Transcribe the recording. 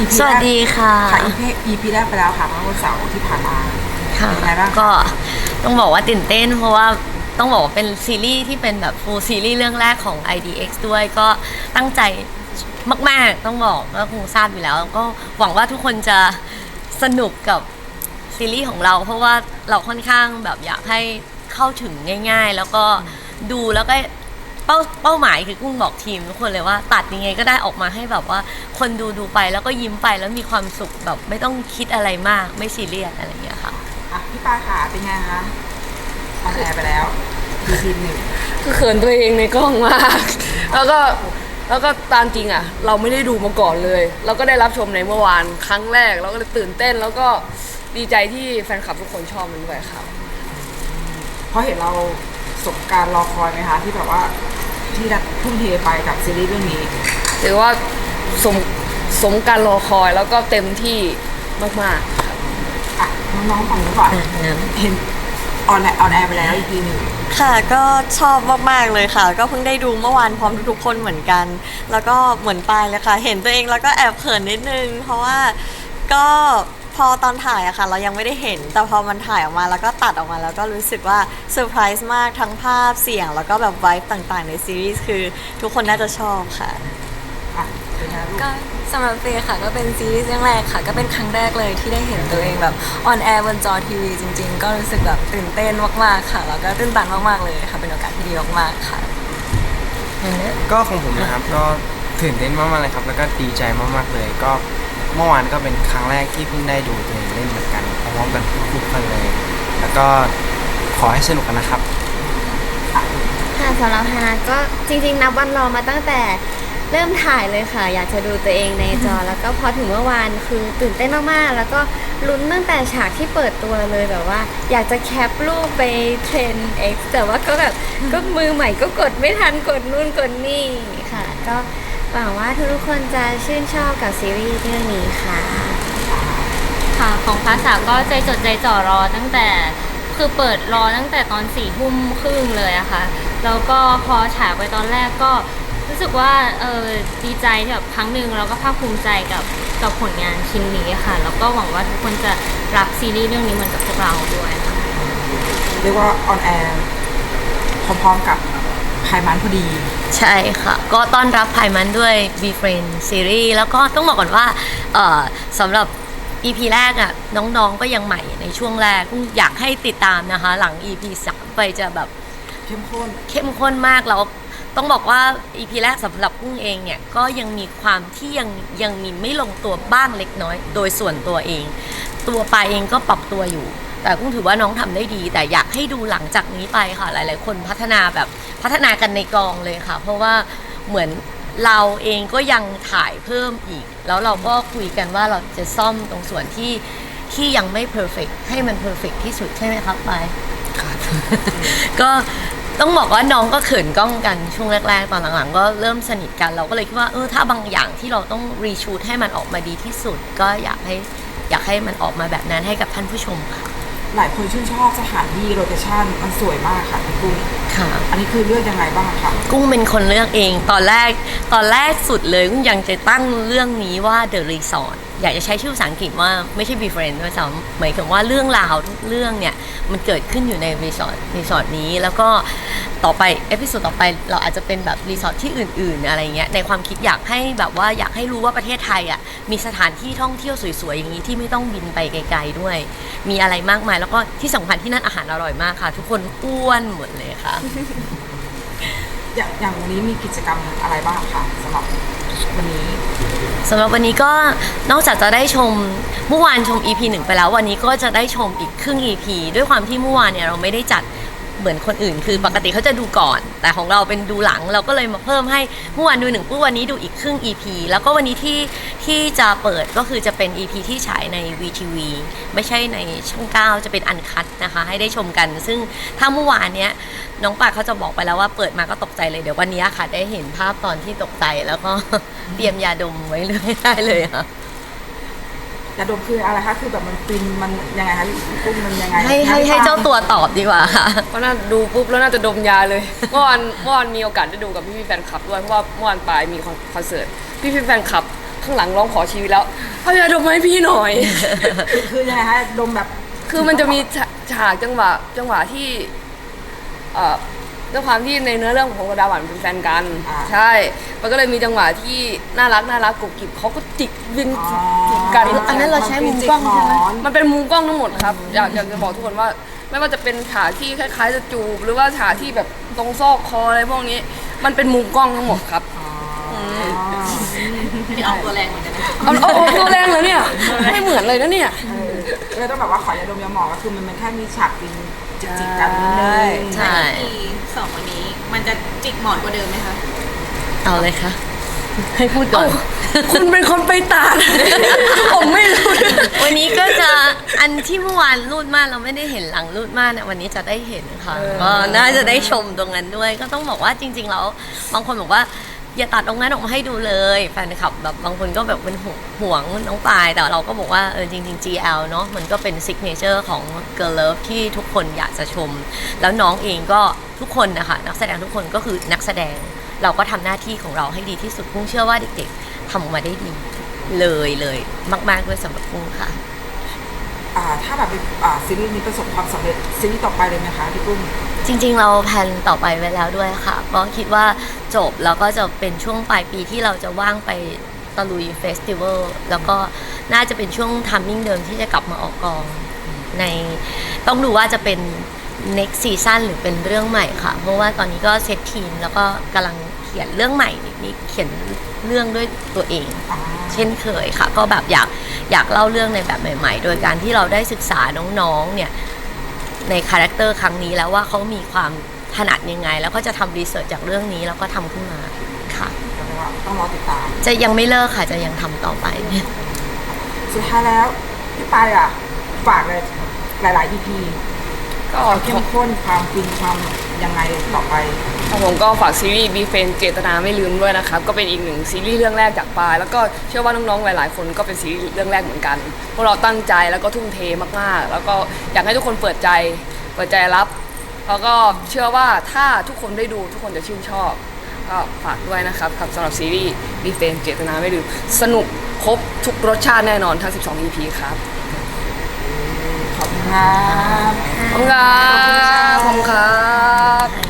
EP สวัสดีค่ะ ค่ะ EP EP แรกไปแล้วค่ะเมื่อวันเสาร์ที่ผ่านมาค่ะเป็นไงบ้างคะก็ต้องบอกว่าตื่นเต้น เพราะว่าต้องบอกว่าเป็นซีรีส์ที่เป็นแบบฟูลซีรีส์เรื่องแรกของ IDX ด้วยก็ตั้งใจมาก ๆ ต้องบอกก็คงทราบอยู่แล้ว ก็หวังว่าทุกคนจะสนุกกับซีรีส์ของเรา เพราะว่าเราค่อนข้างแบบอยากให้เข้าถึงง่าย ๆ แล้วก็ดูแล้วก็ เป้าเป้าหมายคือกุ้งบอกทีมทุกคนเลยว่า ตัดยังไงก็ได้ออกมาให้แบบว่า คนดูดูไปแล้วก็ยิ้มไปแล้วมีความสุขแบบไม่ต้องคิดอะไรมากไม่ซีเรียสอะไรอย่างเงี้ยค่ะอะพี่ปาค่ะเป็นไงคะออนแอร์ไปแล้ว EP หนึ่งคือเขินตัวเองในกล้องมาก แล้วก็แล้วก็ตามจริงอะ เราไม่ได้ดูมาก่อนเลย เราก็ได้รับชมในเมื่อวานครั้งแรกเราก็เลยตื่นเต้น แล้วก็ดีใจที่แฟนคลับทุกคนชอบมันด้วยครับเพราะเห็นเราสมการรอคอยไหมคะ ที่แบบว่า ที่ดัดทุ่มเทไปกับซีรีส์เรื่องนี้ ถือว่าสมสมการรอคอยแล้วก็เต็มที่มากๆครับอะน้องๆฝั่งนู้นก่อนอะงั้นเห็นออนแอร์ออนแอร์ไปแล้ว EP หนึ่งค่ะก็ชอบมากๆเลยค่ะ ก็เพิ่งได้ดูเมื่อวานพร้อมทุกๆคนเหมือนกัน แล้วก็เหมือนปายเลยค่ะ เห็นตัวเองแล้วก็แอบเขินนิดนึง เพราะว่าก็ พอตอนถ่ายอะค่ะเรายังไม่ได้เห็น แต่พอมันถ่ายออกมาแล้วก็ตัดออกมาแล้วก็รู้สึกว่าเซอร์ไพรส์มากทั้งภาพเสียง แล้วก็แบบไวฟ์ต่างๆ ในซีรีส์คือทุกคนน่าจะชอบค่ะอะเป็นไงลูกก็สำหรับเฟย์ค่ะก็เป็นซีรีส์เรื่องแรกค่ะ ก็เป็นครั้งแรกเลยที่ได้เห็นตัวเองแบบออนแอร์บนจอทีวีจริงๆ ก็รู้สึกแบบตื่นเต้นมากๆค่ะ แล้วก็ตื่นตันมากๆเลยค่ะ เป็นโอกาสที่ดีมากๆค่ะ ก็ของผมนะครับก็ตื่นเต้นมากๆเลยครับ แล้วก็ดีใจมากๆเลยก็ เมื่อวานก็เป็นครั้งแรกที่เพิ่งได้ดูตัวเองเล่นเหมือนกันพร้อมๆกันทุกๆคนเลย แล้วก็ขอให้สนุกกันนะครับ ค่ะสำหรับฮานาก็จริงๆ นับวันรอมาตั้งแต่เริ่มถ่ายเลยค่ะ อยากจะดูตัวเองในจอ แล้วก็พอถึงเมื่อวานคือตื่นเต้นมากๆ แล้วก็ลุ้นตั้งแต่ฉากที่เปิดตัวเลยแบบว่า อยากจะแคปรูปไปเทรน X แต่ว่าก็แบบก็มือใหม่ก็กดไม่ทันกดนู่นกดนี่ค่ะ ก็ หวังว่าทุกๆคนจะชื่นชอบกับซีรีส์เรื่องนี้ค่ะ ค่ะ ของภาษาก็ใจจดใจจ่อรอตั้งแต่คือเปิดรอตั้งแต่ตอนสี่ทุ่มครึ่งเลยอะค่ะ แล้วก็พอฉายไปตอนแรกก็รู้สึกว่าเออดีใจที่แบบครั้งหนึ่งแล้วก็ภาคภูมิใจกับกับผลงานชิ้นนี้ค่ะ แล้วก็หวังว่าทุกคนจะรักซีรีส์เรื่องนี้เหมือนกับพวกเราด้วยค่ะเรียกว่าออนแอร์พร้อมๆกับ ไพมันพอดี ใช่ค่ะ ก็ต้อนรับภายมันด้วย b f r i e n d ซีรีส์แล้วก็ต้องบอกก่อนว่าเอ่อสำหรับ EP แรกอะน้องๆก็ยังใหม่ในช่วงแรกอยากให้ติดตามนะคะ หลัง EP 3 ไปจะแบบเข้มข้นเข้มข้นมากแล้วต้องบอกว่า EP แรกสำหรับกุ้งเองเนี่ยก็ยังมีความที่ยังยังมีไม่ลงตัวบ้างเล็กน้อย โดยส่วนตัวเอง ตัวปายเองก็ปรับตัวอยู่ แต่กุ้งถือว่าน้องทำได้ดี แต่อยากให้ดูหลังจากนี้ไปค่ะหลาย ๆ คนพัฒนาแบบพัฒนากันในกองเลยค่ะ เพราะว่าเหมือนเราเองก็ยังถ่ายเพิ่มอีก แล้วเราก็คุยกันว่าเราจะซ่อมตรงส่วนที่ที่ยังไม่เพอร์เฟกให้มันเพอร์เฟกที่สุดใช่ไหมครับปายก็ต้องบอกว่าน้องก็เขินกล้องกันช่วงแรก ๆ ตอนหลัง ๆ ก็เริ่มสนิทกันเราก็เลยคิดว่าเออถ้าบางอย่างที่เราต้องรีชูดให้มันออกมาดีที่สุด ก็อยากให้อยากให้มันออกมาแบบนั้นให้กับท่านผู้ชมค่ะ หลายคนชื่นชอบสถานที่โลเคชั่นมันสวยมากค่ะพี่กุ้งค่ะ อันนี้คือเลือกยังไงบ้างคะกุ้งเป็นคนเลือกเองตอนแรกตอนแรกสุดเลยกุ้งยังจะตั้งเรื่องนี้ว่า The Resort อ อยากจะใช้ชื่อภาษาอังกฤษว่าไม่ใช่ Be friend ด้วยซ้ำหมายถึงว่าเรื่องราวทุกเรื่องเนี่ย มันเกิดขึ้นอยู่ในรีสอร์ทรีสอร์ทนี้ แล้วก็ต่อไปเอพิ o d ดต่อไปเราอาจจะเป็นแบบรีสอร์ทที่อื่น ๆ อะไรเงี้ยในความคิดอยากให้แบบว่าอยากให้รู้ว่าประเทศไทยอะมีสถานที่ท่องเที่ยวสวย ๆ อย่างนี้ที่ไม่ต้องบินไปไกล ๆ ด้วย มีอะไรมากมาย แล้วก็ที่สำคัญที่นั่นอาหารอร่อยมากค่ะ ทุกคนอ้วนหมดเลยค่ะ อย่างอย่างวันนี้มีกิจกรรมอะไรบ้างคะสำหรับวันนี้สำหรับวันนี้ก็นอกจากจะได้ชมเมื่อวานชม EP หนึ่งไปแล้ว วันนี้ก็จะได้ชมอีกครึ่ง EP ด้วยความที่เมื่อวานเนี่ยเราไม่ได้จัด เหมือนคนอื่น คือปกติเขาจะดูก่อน แต่ของเราเป็นดูหลังเราก็เลยมาเพิ่มให้เมื่อวานดูหนึ่งปุ๊บวันนี้ดูอีกครึ่ง EP แล้วก็วันนี้ที่ที่จะเปิดก็คือจะเป็น EP ที่ฉายใน VTV ไม่ใช่ในช่อง9จะเป็นอันคัดนะคะ ให้ได้ชมกัน ซึ่งถ้าเมื่อวานเนี้ยน้องปากเขาจะบอกไปแล้วว่าเปิดมาก็ตกใจเลยเดี๋ยววันนี้ค่ะได้เห็นภาพตอนที่ตกใจแล้วก็เตรียมยาดมไว้เลยได้เลยค่ะ ยาดมคืออะไรคะคือแบบมันฟินมันยังไงคะพี่กุ้งมันยังไงให้ให้ให้เจ้าตัวตอบดีกว่าค่ะ ก็น่าดูปุ๊บแล้วน่าจะดมยาเลย เมื่อวานเมื่อวานมีโอกาสได้ดูกับพี่พี่ๆแฟนคลับด้วยเพราะว่าเมื่อวานปลายมีคอนคอนเสิร์ตพี่พี่ๆแฟนคลับข้างหลังร้องขอชีวิตแล้วเอายาดมมาให้พี่หน่อย คือคือยังไงฮะดมแบบ คือมันจะมีฉาฉากจังหวะจังหวะที่เอ่อ ด้วยความที่ในเนื้อเรื่องของกระดาหวานเป็นแฟนกันใช่ มันก็เลยมีจังหวะที่น่ารักน่ารักกุบกิบเขาก็จิกวินอ๋อจิกกัน อันนั้นเราใช้มุมกล้องใช่ไหม มันเป็นมุมกล้องทั้งหมดครับอยากอยากจะบอกทุกคนว่า ไม่ว่าจะเป็นฉากที่คล้ายๆจะจูบหรือว่าฉากที่แบบตรงซอกคออะไรพวกนี้ มันเป็นมุมกล้องทั้งหมดครับพี่ออกตัวแรงเหมือนกันนะเอาเอาเอาตัวแรงเลยเนี่ยไม่เหมือนเลยนะเนี่ยเออเลยต้องแบบว่าขอยาดมยาหมองก็คือมันเป็นแค่มีฉากจริง จิกๆกันนิดนึงใช่สองวันนี้ มันจะจิกหมอนกว่าเดิมไหมคะเอาเลยค่ะ ให้พูดก่อน คุณเป็นคนไปตาด ผมไม่รู้ วันนี้ก็จะอันที่เมื่อวานรูดม่านเราไม่ได้เห็นหลังรูดม่านเนี่ยวันนี้จะได้เห็นค่ะก็น่าจะได้ชมตรงนั้นด้วย ก็ต้องบอกว่าจริง ๆ แล้วบางคนบอกว่า อย่าตัดตรงนั้นออกมาให้ดูเลยแฟนคลับแบบบางคนก็แบบเป็นห่วงห่วงน้องปาย แต่เราก็บอกว่าเออจริง ๆ GL เนาะมันก็เป็นซิกเนเจอร์ของ Girl Love ที่ทุกคนอยากจะชม แล้วน้องเองก็ทุกคนนะคะนักแสดงทุกคนก็คือนักแสดง เราก็ทำหน้าที่ของเราให้ดีที่สุดกุ้งเชื่อว่าเด็กๆทำออกมาได้ดีเลยเลยมาก ๆด้วยสำหรับกุ้งค่ะอ่าถ้าแบบอ่าซีรีส์นี้ประสบความสำเร็จซีรีส์ต่อไปเลยไหมคะพี่กุ้งจริง ๆ เราแพลนต่อไปไว้แล้วด้วยค่ะก็คิดว่า จบแล้วก็จะเป็นช่วงปลายปีที่เราจะว่างไปตะลุยเฟสติวัลแล้วก็น่าจะเป็นช่วงทัมมิ่งเดิมที่จะกลับมาออกกองในต้องดูว่าจะเป็น next season หรือเป็นเรื่องใหม่ค่ะ เพราะว่าตอนนี้ก็เซตทีมแล้วก็กำลังเขียนเรื่องใหม่นี่เขียนเรื่องด้วยตัวเอง เช่นเคยค่ะ ก็แบบอยากอยากเล่าเรื่องในแบบใหม่ ๆ โดยการที่เราได้ศึกษาน้องๆเนี่ยในคาแรคเตอร์ครั้งนี้แล้วว่าเขามีความ ถนัดยังไง แล้วก็จะทำรีเสิร์ชจากเรื่องนี้แล้วก็ทำขึ้นมาค่ะก็เรียกว่าต้องรอติดตาม จะยังไม่เลิกค่ะจะยังทำต่อไป สุดท้ายแล้วพี่ปายอะ ฝากเลยหลาย ๆ EP ก็ความเข้มข้นความฟินความยังไงต่อไป ครับผมก็ฝากซีรีส์บีเฟนเจตนาไม่ลืมด้วยนะครับ ก็เป็นอีกหนึ่งซีรีส์เรื่องแรกจากปาย แล้วก็เชื่อว่าน้อง ๆ หลาย ๆ คนก็เป็นซีรีส์เรื่องแรกเหมือนกันพวกเราตั้งใจแล้วก็ทุ่มเทมาก ๆ แล้วก็อยากให้ทุกคนเปิดใจ เปิดใจรับ แล้วก็เชื่อว่าถ้าทุกคนได้ดูทุกคนจะชื่นชอบ ก็ฝากด้วยนะครับกับสำหรับซีรีส์บีเฟนเจตนาไม่ลืมสนุกครบทุกรสชาติแน่นอนทั้ง 12 EP ครับ ขอบคุณครับ ขอบคุณครับขอบคุณครับ